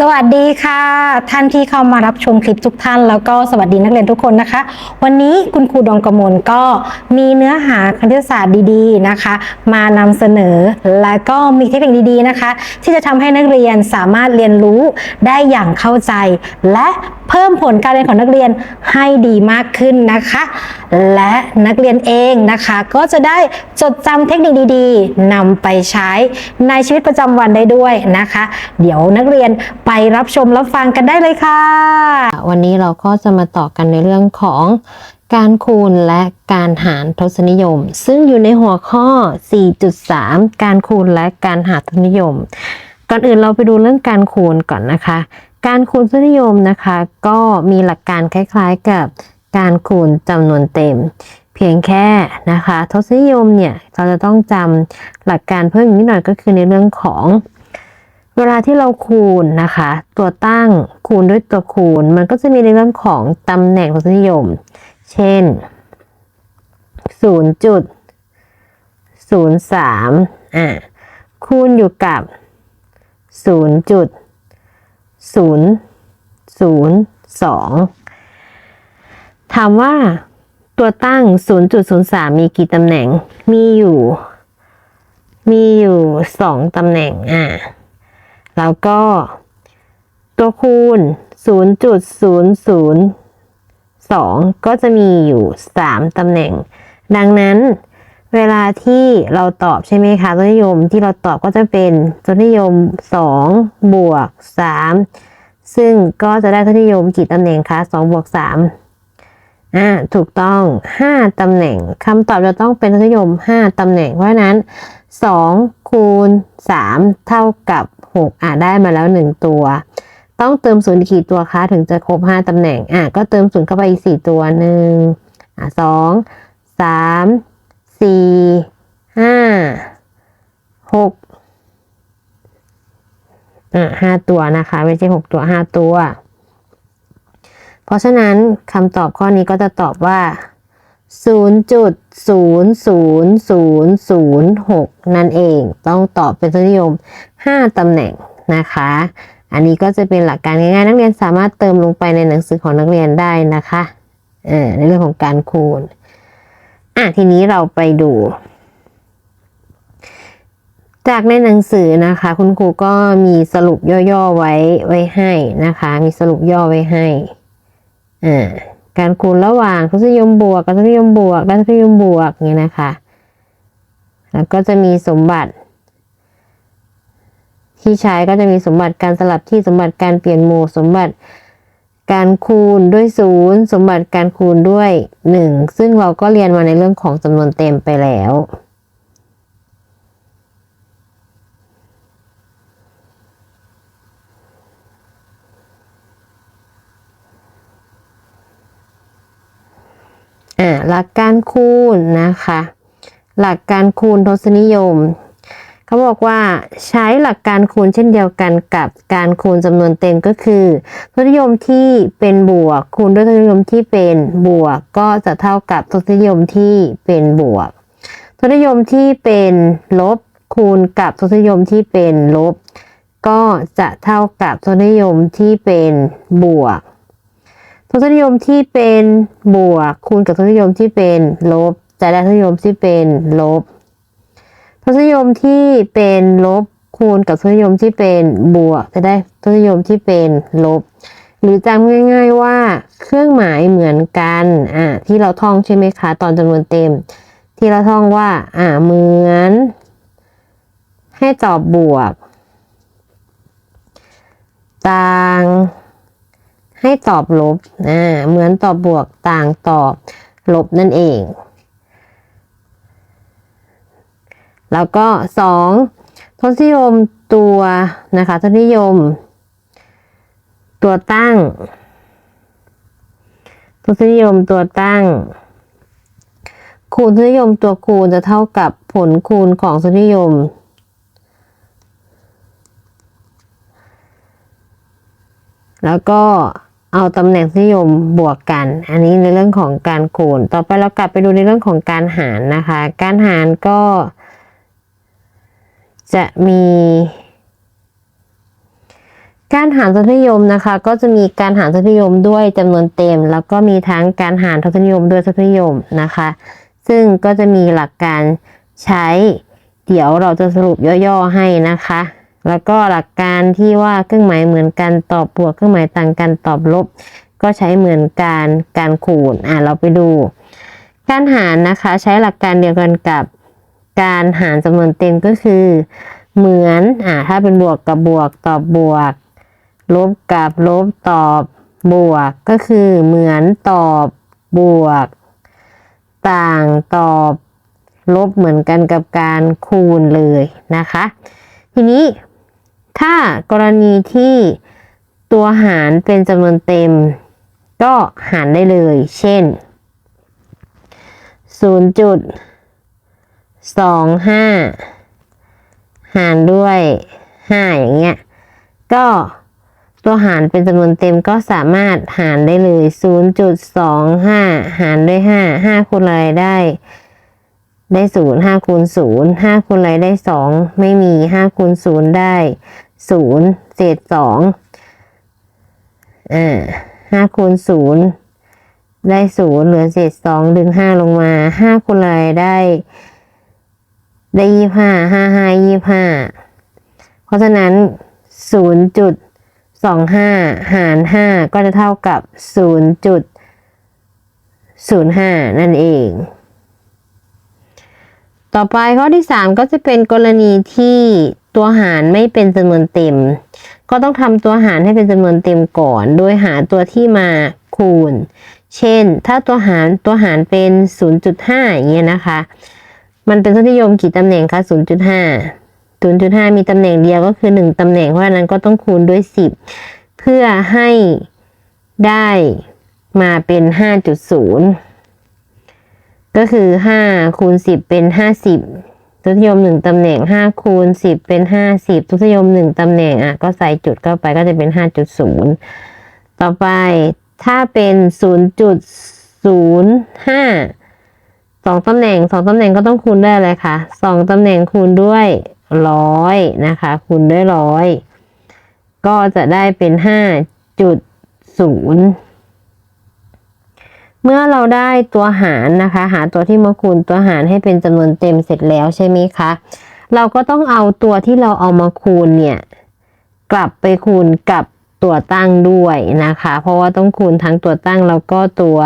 สวัสดีค่ะ ท่านที่เข้ามารับชมคลิปทุกท่าน แล้วก็สวัสดีนักเรียนทุกคนนะคะ วันนี้คุณครูดองกมลก็มีเนื้อหาคณิตศาสตร์ดีๆนะคะ มานำเสนอและก็มีเทคนิคดีๆนะคะ ที่จะทำให้นักเรียนสามารถเรียนรู้ได้อย่างเข้าใจ และเพิ่มผลการเรียนของนักเรียนให้ดีมากขึ้นนะคะ และนักเรียนเองนะคะ ก็จะได้จดจำเทคนิคดีๆนำไปใช้ในชีวิตประจำวันได้ด้วยนะคะ เดี๋ยวนักเรียนไปรับชมรับฟังกันได้เลยค่ะ วันนี้เราก็จะมาต่อกันในเรื่องของการคูณและการหารทศนิยม ซึ่งอยู่ในหัวข้อ 4.3 การคูณและการหารทศนิยม ก่อนอื่นเราไปดูเรื่องการคูณก่อนนะคะ การคูณทศนิยมนะคะ ก็มีหลักการคล้าย ๆกับ การคูณจำนวนเต็ม เพียงแค่นะคะทศนิยมเนี่ยเราจะต้องจำหลักการเพิ่มนิดหน่อยก็คือในเรื่องของเวลาที่เราคูณนะคะ ตัวตั้งคูณด้วยตัวคูณ มันก็จะมีในเรื่องของตำแหน่งทศนิยม เช่น0จุด03อ่าคูณอยู่กับ0จุด002 ถามว่าตัวตั้ง 0.03 มีกี่ตำแหน่ง มีอยู่ มีอยู่ 2ตำแหน่ง อ่า แล้วก็ตัวคูณ 0.002 ก็จะมีอยู่ 3ตำแหน่ง ดังนั้นเวลาที่เราตอบใช่ไหมคะตัวนิยมที่เราตอบก็จะเป็นตัวนิยม 2 บวก 3 ซึ่งก็จะได้ตัวนิยมกี่ตำแหน่งคะ2บวก 3 อ่าถูกต้อง 5 ตำแหน่งคำตอบจะต้องเป็นตัวนิยม 5 ตำแหน่ง เพราะฉะนั้น 2 คูณ 3 เท่ากับ 6 อ่าได้มาแล้ว 1 ตัว ต้องเติมศูนย์อีกกี่ตัวคะถึงจะครบ 5 ตำแหน่ง อ่าก็เติมศูนย์เข้าไปอีก 4 ตัว 1 อ่า2 3สี่ห้าหกอ่าห้าตัวนะคะ ไม่ใช่หกตัวห้าตัว เพราะฉะนั้นคำตอบข้อนี้ก็จะตอบว่า 0.00006 นั่นเองต้องตอบเป็นทศนิยม 5ตำแหน่งนะคะ อันนี้ก็จะเป็นหลักการง่ายๆ นักเรียนสามารถเติมลงไปในหนังสือของนักเรียนได้นะคะเออในเรื่องของการคูณอะทีนี้เราไปดู จากในหนังสือนะคะ คุณครูก็มีสรุปย่อๆไว้ไว้ให้นะคะ มีสรุปย่อไว้ให้ การคูณระหว่างทศนิยมบวกกับทศนิยมบวกและทศนิยมบวกอย่างนี้นะคะ แล้วก็จะมีสมบัติ ที่ใช้ก็จะมีสมบัติการสลับที่สมบัติการเปลี่ยนหมู่สมบัติการคูณด้วยศูนย์สมบัติการคูณด้วยหนึ่งซึ่งเราก็เรียนมาในเรื่องของจำนวนเต็มไปแล้ว อ่าหลักการคูณนะคะ หลักการคูณทศนิยมเขาบอกว่าใช้หลักการคูณเช่นเดียวกันกับการคูณจำนวนเต็มก็คือทศนิยมที่เป็นบวก คูณด้วยทศนิยมที่เป็นบวก ก็จะเท่ากับทศนิยมที่เป็นบวก ทศนิยมที่เป็นลบ คูณกับทศนิยมที่เป็นลบ ก็จะเท่ากับทศนิยมที่เป็นบวก ทศนิยมที่เป็นบวก คูณกับทศนิยมที่เป็นลบจะได้ทศนิยมที่เป็นลบ ทศนิยมที่เป็นลบ คูณกับทศนิยมที่เป็นบวก จะได้ทศนิยมที่เป็นลบ หรือจำง่าย ๆว่าเครื่องหมายเหมือนกันอ่าที่เราท่องใช่ไหมคะตอนจำนวนเต็ม ที่เราท่องว่าอ่าเหมือน ให้ตอบบวกต่าง ให้ตอบลบอ่าเหมือนตอบบวกต่างตอบลบนั่นเอง แล้วก็สองทศนิยมตัวนะคะทศนิยม ตัวตั้งทศนิยมตัวตั้ง คูณทศนิยมตัวคูณจะเท่ากับผลคูณของทศนิยมแล้วก็ เอาตำแหน่งนิยมบวกกัน อันนี้ในเรื่องของการคูณ ต่อไปเรากลับไปดูในเรื่องของการหารนะคะ การหารก็ จะมี การหารทศนิยมนะคะ ก็จะมีการหารทศนิยมด้วยจำนวนเต็ม แล้วก็มีทั้งการหารทศนิยมด้วยทศนิยมนะคะ ซึ่งก็จะมีหลักการใช้ เดี๋ยวเราจะสรุปย่อๆให้นะคะ แล้วก็หลักการที่ว่าเครื่องหมายเหมือนกันตอบบวกเครื่องหมายต่างกันตอบลบ ก็ใช้เหมือนกันการคูณอะเราไปดู การหารนะคะใช้หลักการเดียวกันกับการหารจำนวนเต็มก็คือ เหมือนอ่าถ้าเป็นบวกกับบวกตอบบวก ลบกับลบตอบบวกก็คือเหมือนตอบบวก ต่างตอบลบเหมือนกันกับการคูณเลยนะคะ ทีนี้ ถ้ากรณีที่ตัวหารเป็นจำนวนเต็ม ก็หารได้เลย เช่น 0.25 หารด้วย 5 อย่างเงี้ย ก็ตัวหารเป็นจำนวนเต็มก็สามารถหารได้เลย 0.25 หารด้วย 5 5คูณอะไรได้ ได้ศูนย์ห้าคูณศูนย์ห้าคูณอะไรได้สองไม่มีห้าคูณศูนย์ได้ ศูนย์เศษสองอ่าห้าคูณศูนย์ได้ศูนย์เหลือเศษสองดึงห้าลงมาห้าคูณอะไรได้ ได้ยี่ห้าห้าห้ายี่ห้าเพราะฉะนั้นศูนย์จุดสองห้าหารห้าก็จะเท่ากับศูนย์จุดศูนย์ห้านั่นเอง ต่อไปข้อที่3ก็จะเป็นกรณีที่ ตัวหารไม่เป็นจำนวนเต็ม ก็ต้องทำตัวหารให้เป็นจำนวนเต็มก่อน โดยหาตัวที่มาคูณ เช่น ถ้าตัวหารตัวหารเป็น 0.5 อย่างเงี้ยนะคะ มันเป็นทศนิยมกี่ตำแหน่งคะ 0.5 0.5 มีตำแหน่งเดียวก็คือ 1 ตำแหน่ง เพราะฉะนั้นก็ต้องคูณด้วย 10 เพื่อให้ได้มาเป็น 5.0 ก็คือห้าคูณสิบเป็นห้าสิบ ทศนิยมหนึ่งตำแหน่งห้าคูณสิบเป็นห้าสิบทศนิยมหนึ่งตำแหน่งอะก็ใส่จุดเข้าไปก็จะเป็นห้าจุดศูนย์ต่อไปถ้าเป็นศูนย์จุดศูนย์ห้าสองตำแหน่งสองตำแหน่งก็ต้องคูณด้วยอะไรคะสองตำแหน่งคูณด้วยร้อยนะคะ คูณด้วยร้อยก็จะได้เป็นห้าจุดศูนย์ เมื่อเราได้ตัวหารนะคะ หาตัวที่มาคูณตัวหารให้เป็นจำนวนเต็มเสร็จแล้วใช่ไหมคะ เราก็ต้องเอาตัวที่เราเอามาคูณเนี่ยกลับไปคูณกับตัวตั้งด้วยนะคะ เพราะว่าต้องคูณทั้งตัวตั้งแล้วก็ตัว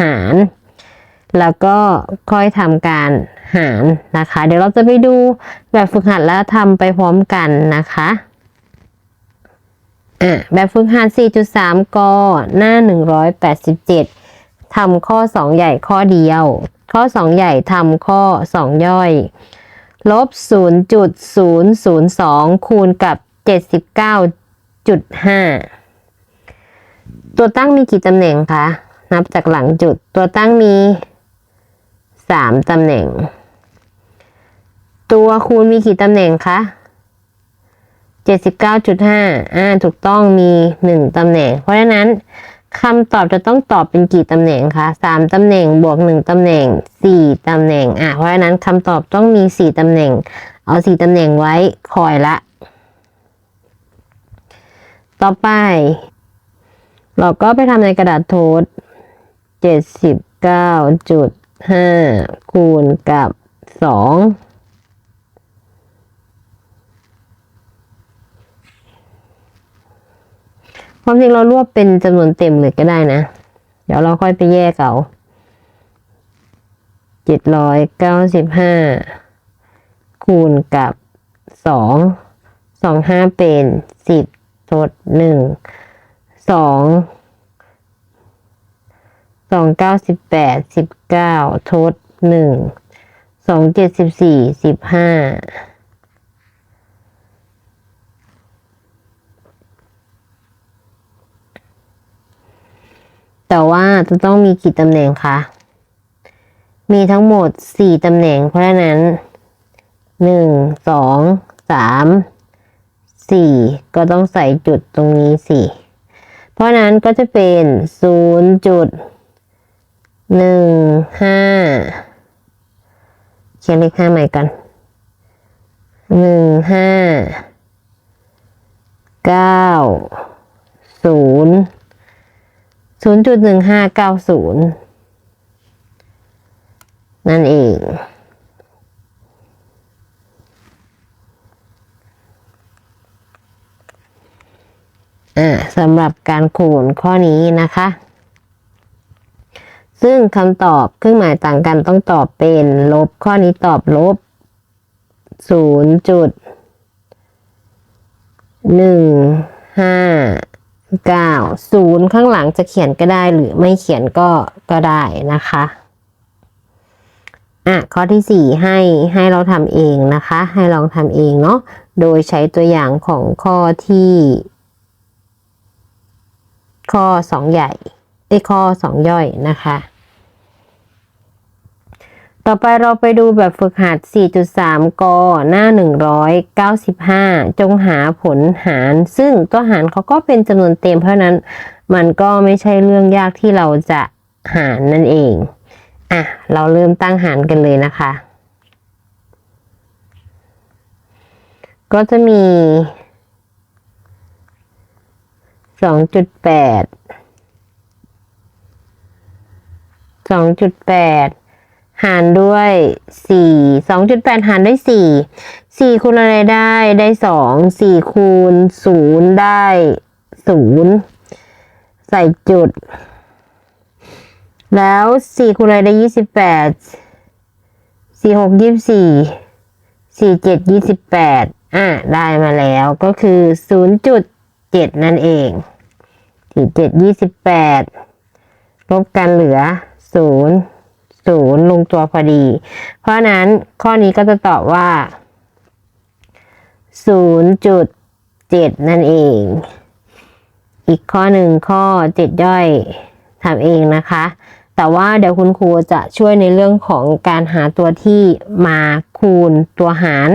หาร แล้วก็ค่อยทำการหารนะคะ เดี๋ยวเราจะไปดูแบบฝึกหัดแล้วทำไปพร้อมกันนะคะอะแบบฝึกหัด 4.3กหน้า 187 ทำข้อ 2 ใหญ่ข้อเดียว ข้อ 2 ใหญ่ทำข้อ 2 ย่อยลบ 0.002 คูณกับ 79.5 ตัวตั้งมีกี่ตำแหน่งคะ นับจากหลังจุด ตัวตั้งมี 3 ตำแหน่ง ตัวคูณมีกี่ตำแหน่งคะ79.5อ่า ถูกต้องมี 1 ตำแหน่ง เพราะฉะนั้น คำตอบจะต้องตอบเป็นกี่ตำแหน่งคะสามตำแหน่งบวกหนึ่งตำแหน่งสี่ตำแหน่ง อะ เพราะฉะนั้นคำตอบต้องมีสี่ตำแหน่ง เอาสี่ตำแหน่งไว้คอยละ ต่อไป เราก็ไปทำในกระดาษโทษเจ็ดสิบเก้าจุดห้าคูณกับสอง ความจริงเรารวบเป็นจำนวนเต็มเลยก็ได้นะ เดี๋ยวเราค่อยไปแยกเอาเจ็ดร้อยเก้าสิบห้าคูณกับสองสองห้าเป็นสิบทดหนึ่งสองสองเก้าสิบแปดสิบเก้าทดหนึ่งสองเจ็ดสิบสี่สิบห้า แต่ว่าจะต้องมีกี่ตำแหน่งคะ มีทั้งหมดสี่ตำแหน่ง เพราะฉะนั้นหนึ่งสองสามสี่ก็ต้องใส่จุดตรงนี้สี่เพราะนั้นก็จะเป็นศูนย์จุดหนึ่งห้าเขียนเลขห้าใหม่กันหนึ่งห้าเก้า ศูนย์จุดหนึ่งห้าเก้าศูนย์นั่นเอง อ่าสำหรับการคูณข้อนี้นะคะ ซึ่งคำตอบเครื่องหมายต่างกันต้องตอบเป็นลบข้อนี้ตอบลบศูนย์จุดหนึ่งห้า เก้าศูนย์ข้างหลังจะเขียนก็ได้หรือไม่เขียนก็ก็ได้นะคะอะข้อที่สี่ให้ให้เราทำเองนะคะ ให้ลองทำเองเนาะโดยใช้ตัวอย่างของข้อที่ ข้อสองใหญ่ไอ้ข้อสองย่อยนะคะ ต่อไปเราไปดูแบบฝึกหัด 4.3 ก หน้า 195 จงหาผลหาร ซึ่งตัวหารเขาก็เป็นจำนวนเต็มเพราะนั้นมันก็ไม่ใช่เรื่องยากที่เราจะหารนั่นเอง อะ เราเริ่มตั้งหารกันเลยนะคะ ก็จะมี 2.8 2.8 หารด้วยสี่สองจุดแปดหารด้วยสี่สี่คูณอะไรได้ได้สองสี่คูณศูนย์ได้ศูนย์ใส่จุด แล้วสี่คูณอะไรได้ยี่สิบแปดสี่หกยี่สิบสี่สี่เจ็ดยี่สิบแปดอะ ได้มาแล้วก็คือศูนย์จุดเจ็ดนั่นเองสี่เจ็ดยี่สิบแปดลบกันเหลือศูนย์ ศูนย์ลงตัวพอดี เพราะนั้นข้อนี้ก็จะตอบว่าศูนย์จุดเจ็ดนั่นเอง อีกข้อหนึ่งข้อเจ็ดย่อยทำเองนะคะ แต่ว่าเดี๋ยวคุณครูจะช่วยในเรื่องของการหาตัวที่มาคูณตัวหาร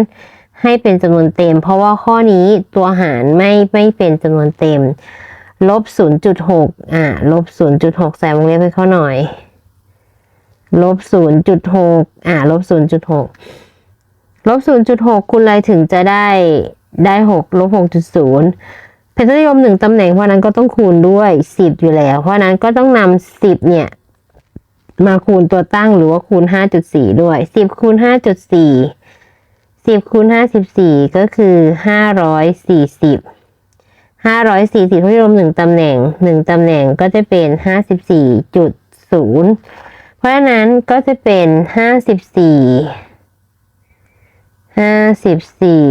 ให้เป็นจำนวนเต็ม เพราะว่าข้อนี้ตัวหารไม่ไม่เป็นจำนวนเต็มลบ 0.6 อ่าลบ 0.6 ใส่วงเล็บให้เขาหน่อย ลบ0.6อ่าลบ0.6ลบ0.6คูณอะไรถึงจะได้ได้6ลบ6.0เป็นทศนิยมหนึ่งตำแหน่งเพราะนั้นก็ต้องคูณด้วย10อยู่แล้ว เพราะนั้นก็ต้องนำ10เนี่ย มาคูณตัวตั้งหรือว่าคูณ5.4ด้วย10คูณ5.4 10คูณ54ก็คือ540ห้าร้อยสี่สิบทศนิยมหนึ่งตำแหน่งหนึ่งตำแหน่งก็จะเป็นห้าสิบสี่จุดศูนย์ ราะฉะนั้นก็จะเป็นห้าสิบสี่ห้าสิบสี่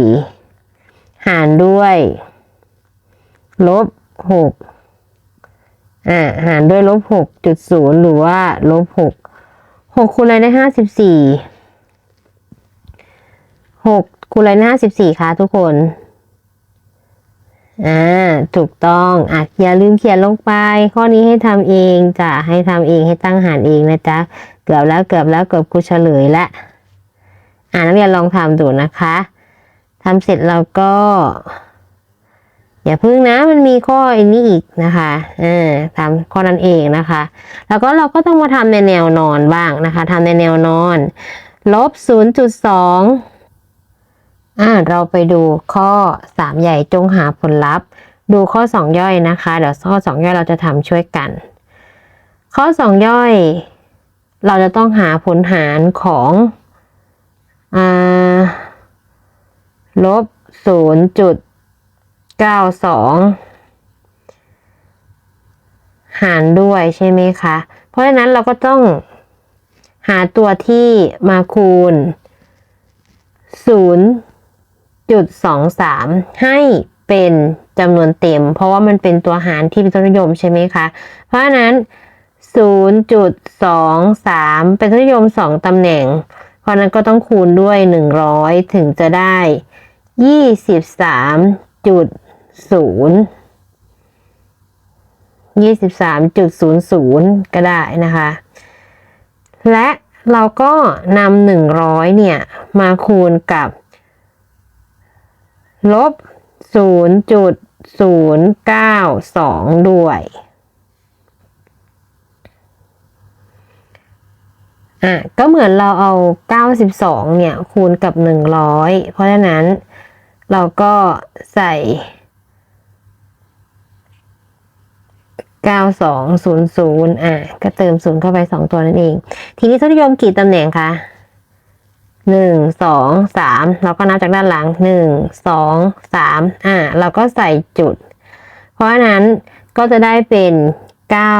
หารด้วย ลบหกอ่าหารด้วยลบหกจุดศูนย์หรือว่าลบหกหกคูณอะไรได้ห้าสิบสี่หกคูณอะไรได้ห้าสิบสี่คะทุกคน อ่าถูกต้องอะอย่าลืมเขียนลงไป ข้อนี้ให้ทำเองจะให้ทำเองให้ตั้งหารเองนะจ๊ะเกือบแล้วเกือบแล้วเกือบครูเฉลยละอ่านักเรียนลองทำดูนะคะทำเสร็จเราก็ อย่าพึ่งนะมันมีข้ออันนี้อีกนะคะอ่าทำข้อนั้นเองนะคะ แล้วก็เราก็ต้องมาทำในแนวนอนบ้างนะคะทำในแนวนอนลบศูนย์จุดสอง อ่าเราไปดูข้อสามใหญ่จงหาผลลัพธ์ ดูข้อสองย่อยนะคะ เดี๋ยวข้อสองย่อยเราจะทำช่วยกัน ข้อสองย่อย เราจะต้องหาผลหารของอ่าลบศูนย์จุดเก้าสองหารด้วยใช่ไหมคะ เพราะฉะนั้นเราก็ต้องหาตัวที่มาคูณศูนย์ จุดสองสามให้เป็นจำนวนเต็ม เพราะว่ามันเป็นตัวหารที่เป็นทศนิยมใช่ไหมคะ เพราะฉะนั้นศูนย์จุดสองสามเป็นทศนิยมสองตำแหน่ง เพราะนั้นก็ต้องคูณด้วยหนึ่งร้อยถึงจะได้ยี่สิบสามจุดศูนย์ยี่สิบสามจุดศูนย์ศูนย์ก็ได้นะคะ และเราก็นำหนึ่งร้อยเนี่ย มาคูณกับ ลบ 0.092 ด้วย อะ ก็เหมือนเราเอา 92 เนี่ย คูณกับ 100 เพราะฉะนั้นเราก็ใส่ 9200 อะ ก็เติม 0 เข้าไป 2 ตัวนั่นเอง ทีนี้ทศนิยมกี่ตำแหน่งคะ หนึ่งสองสามเราก็นับจากด้านหลังหนึ่งสองสามอ่าเราก็ใส่จุด เพราะฉะนั้นก็จะได้เป็นเก้า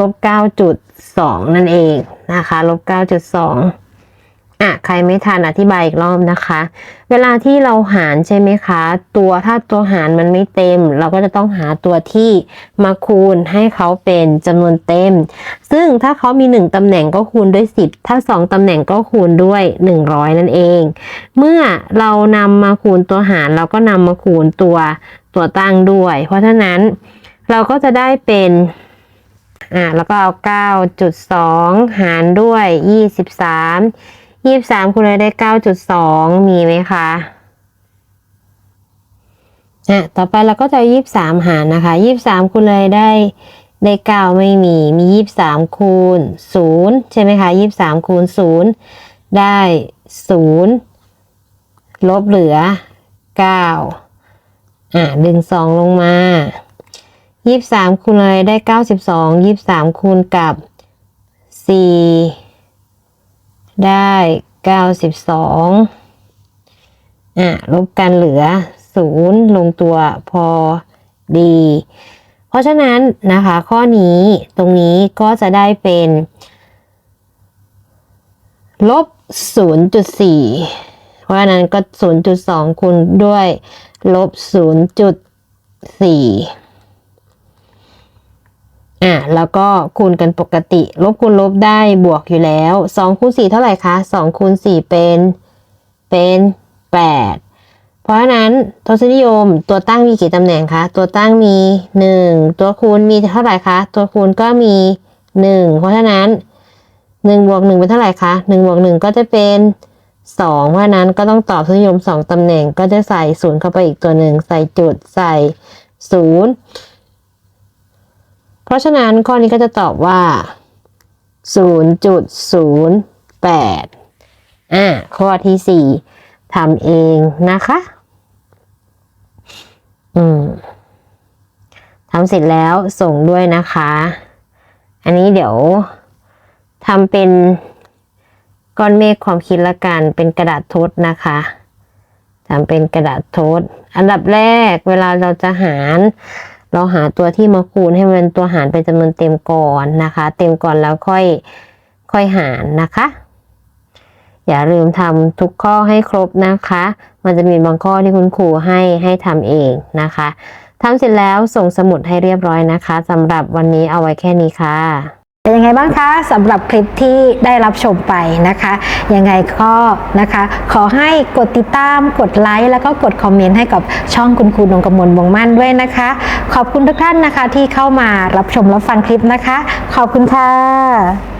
ลบเก้าจุดสองนั่นเองนะคะลบเก้าจุดสอง อะใครไม่ทันอธิบายอีกรอบนะคะ เวลาที่เราหารใช่ไหมคะ ตัวถ้าตัวหารมันไม่เต็ม เราก็จะต้องหาตัวที่มาคูณให้เขาเป็นจำนวนเต็ม ซึ่งถ้าเขามี 1 ตำแหน่งก็คูณด้วย 10 ถ้า 2 ตำแหน่งก็คูณด้วย 100 นั่นเอง เมื่อเรานำมาคูณตัวหารเราก็นำมาคูณตัวตัวตั้งด้วย เพราะฉะนั้นเราก็จะได้เป็นอ่าแล้วก็เอา 9.2 หารด้วย 23 ยี่สามคูณเลยได้เก้าจุดสองมีไหมคะอะต่อไปเราก็จะยี่สามหารนะคะยี่สามคูณเลยได้ได้เก้าไม่มีมียี่สามคูณศูนย์ใช่ไหมคะยี่สามคูณศูนย์ได้ศูนย์ลบเหลือเก้าอะดึงสองลงมายี่สามคูณเลยได้เก้าสิบสองยี่สามคูณกับสี่ ได้92อะลบกันเหลือ0ลงตัวพอดี เพราะฉะนั้นนะคะข้อนี้ตรงนี้ก็จะได้เป็นลบ 0.4 เพราะฉะนั้นก็ 0.2 คูณด้วยลบ 0.4 อะแล้วก็คูณกันปกติ ลบคูณลบได้บวกอยู่แล้ว2คูณ4เท่าไหร่คะ2คูณ4เป็นเป็น 8 เพราะฉะนั้นทศนิยมตัวตั้งมีกี่ตำแหน่งคะ ตัวตั้งมี 1 ตัวคูณมีเท่าไหร่คะ ตัวคูณก็มี 1 เพราะฉะนั้น1บวก1เป็นเท่าไหร่คะ1บวก1ก็จะเป็น2เพราะฉะนั้นก็ต้องตอบทศนิยม 2ตำแหน่งก็จะใส่ 0 เข้าไปอีกตัวหนึ่งใส่จุดใส่ 0 เพราะฉะนั้นข้อนี้ก็จะตอบว่า 0.08 อ่า ข้อที่ 4ทำเองนะคะ อืมทำเสร็จแล้วส่งด้วยนะคะ อันนี้เดี๋ยวทำเป็นก้อนเมฆความคิดละกัน เป็นกระดาษทดนะคะทำเป็นกระดาษทด อันดับแรกเวลาเราจะหาร เราหาตัวที่มาคูณให้มันตัวหารเป็นจำนวนเต็มก่อนนะคะ เต็มก่อนแล้วค่อยค่อยหารนะคะ อย่าลืมทำทุกข้อให้ครบนะคะ มันจะมีบางข้อที่คุณครูให้ให้ทำเองนะคะทำเสร็จแล้วส่งสมุดให้เรียบร้อยนะคะสำหรับวันนี้เอาไว้แค่นี้ค่ะ เป็นยังไงบ้างคะสำหรับคลิปที่ได้รับชมไปนะคะ ยังไงก็นะคะ ขอให้กดติดตามกดไลค์แล้วก็กดคอมเมนต์ให้กับช่องคุณครูนงกมลวงมั่นด้วยนะคะ ขอบคุณทุกท่านนะคะที่เข้ามารับชมรับฟังคลิปนะคะ ขอบคุณค่ะ